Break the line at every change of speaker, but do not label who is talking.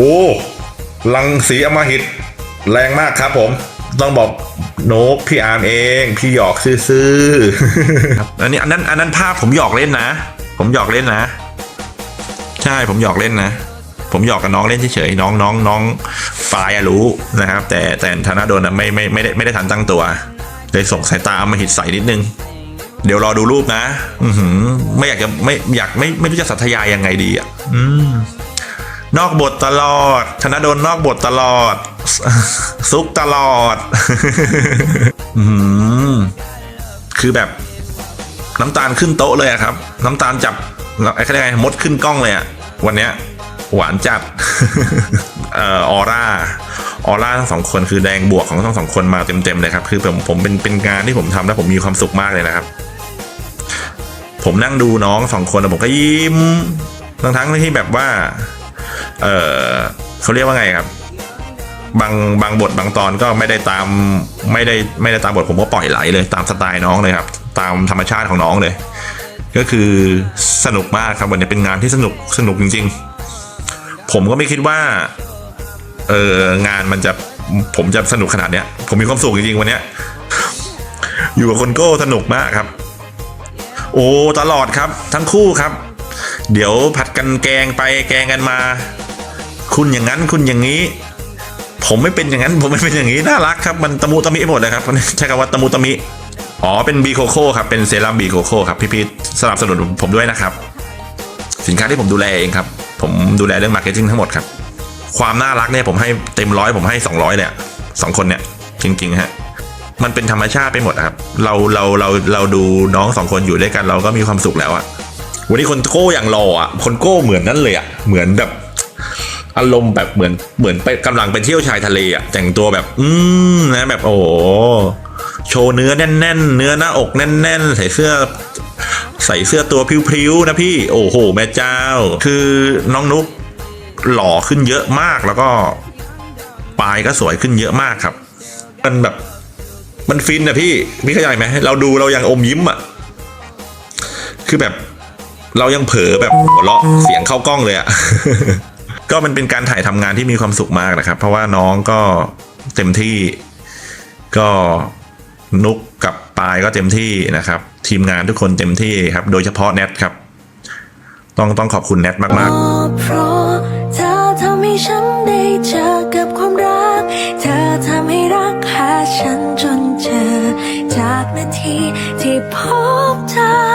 โอ้ลังสีอำมหิต แรงมากครับผม ต้องบอกโนกพี่อาร์มเอง พี่หยอกซื่อๆอันนี้อันนั้นอันนั้นภาพผมหยอกเล่นนะ ผมหยอกเล่นนะ ใช่ผมหยอกเล่นนะ ผมหยอกกับน้องเล่นเฉยๆน้องน้องน้องปลายอะรู้นะครับ แต่แต่ธนาโดนอะไม่ไม่ไม่ได้ไม่ได้ทันตั้งตัวเลยส่งสายตามาหิดใส่นิดนึง เดี๋ยวรอดูรูปนะ อือหือ ไม่อยากจะไม่อยากไม่ไม่รู้จะสัทยายยังไงดีอะ อืม นอกบทตลอด ธนดลนอกบทตลอด ซุกตลอด อืมคือแบบ น้ำตาลขึ้นโต๊ะเลยครับ น้ำตาลจับไอ้เขาเรียกไงมดขึ้นกล้องเลยอะวันเนี้ย หวานจัดเอ่อออร่าออร่าทั้งสองคนคือแดงบวกของทั้งสองคนมาเต็มๆเลยครับ คือผมผมเป็นเป็นงานที่ผมทำแล้วผมมีความสุขมากเลยนะครับ ผมนั่งดูน้องสองคนแล้วผมก็ยิ้มทั้งทั้งที่แบบว่า เออเขาเรียกว่าไงครับ บางบางบทบางตอนก็ไม่ได้ตามไม่ได้ไม่ได้ตามบทผมก็ปล่อยไหลเลย ตามสไตล์น้องเลยครับ ตามธรรมชาติของน้องเลย ก็คือสนุกมากครับวันนี้เป็นงานที่สนุกสนุกจริง ๆ ผมก็ไม่คิดว่าเอองานมันจะผมจะสนุกขนาดเนี้ย ผมมีความสุขจริงๆวันเนี้ย อยู่กับคนโก้สนุกมากครับ โอ้ตลอดครับ ทั้งคู่ครับ เดี๋ยวผัดกันแกงไปแกงกันมา คุณอย่างนั้นคุณอย่างนี้ ผมไม่เป็นอย่างนั้น ผมไม่เป็นอย่างนี้น่ารักครับมันตะมุตะมิหมดเลยครับใช้คำว่าตะมุตะมิอ๋อเป็นบีโคโค่ครับเป็นเซรั่มบีโคโค่ครับพี่พีทสนับสนุนผมด้วยนะครับ สินค้าที่ผมดูแลเองครับ ผมดูแลเรื่องมาร์เก็ตติ้งทั้งหมดครับ ความน่ารักเนี่ยผมให้เต็มร้อยผมให้สองร้อยเลยสองคนเนี่ยจริงๆฮะมันเป็นธรรมชาติไปหมดครับ เราเราเราเราดูน้องสองคนอยู่ด้วยกันเราก็มีความสุขแล้วอะวันนี้คนโก้อย่างหล่ออะคนโก้เหมือนนั่นเลยอะเหมือนแบบ อารมณ์แบบเหมือนเหมือนไปกำลังไปเที่ยวชายทะเลอะแต่งตัวแบบ อืมนะแบบโอ้โหโชว์เนื้อแน่น ๆ เนื้อหน้าอกแน่น ๆ ใส่เสื้อใส่เสื้อตัวพริ้วๆนะพี่ โอ้โห แม่เจ้า คือน้องนุ๊กหล่อขึ้นเยอะมากแล้วก็ปลายก็สวยขึ้นเยอะมากครับ มันแบบมันฟินนะพี่พี่เข้าใจไหมเราดูเรายังอมยิ้มอะ คือแบบเรายังเผลอแบบหัวเราะเสียงเข้ากล้องเลยอะ ก็มันเป็นการถ่ายทำงานที่มีความสุขมากนะครับ เพราะว่าน้องก็เต็มที่ก็นุกกับปายก็เต็มที่นะครับ ทีมงานทุกคนเต็มที่ครับ โดยเฉพาะแนทครับ ต้องต้องขอบคุณแนทมาก
เพราะเธอทำให้ฉันได้เจอกับความรัก เธอทำให้รักหาฉันจนเจอ จากนาทีที่พบเธอ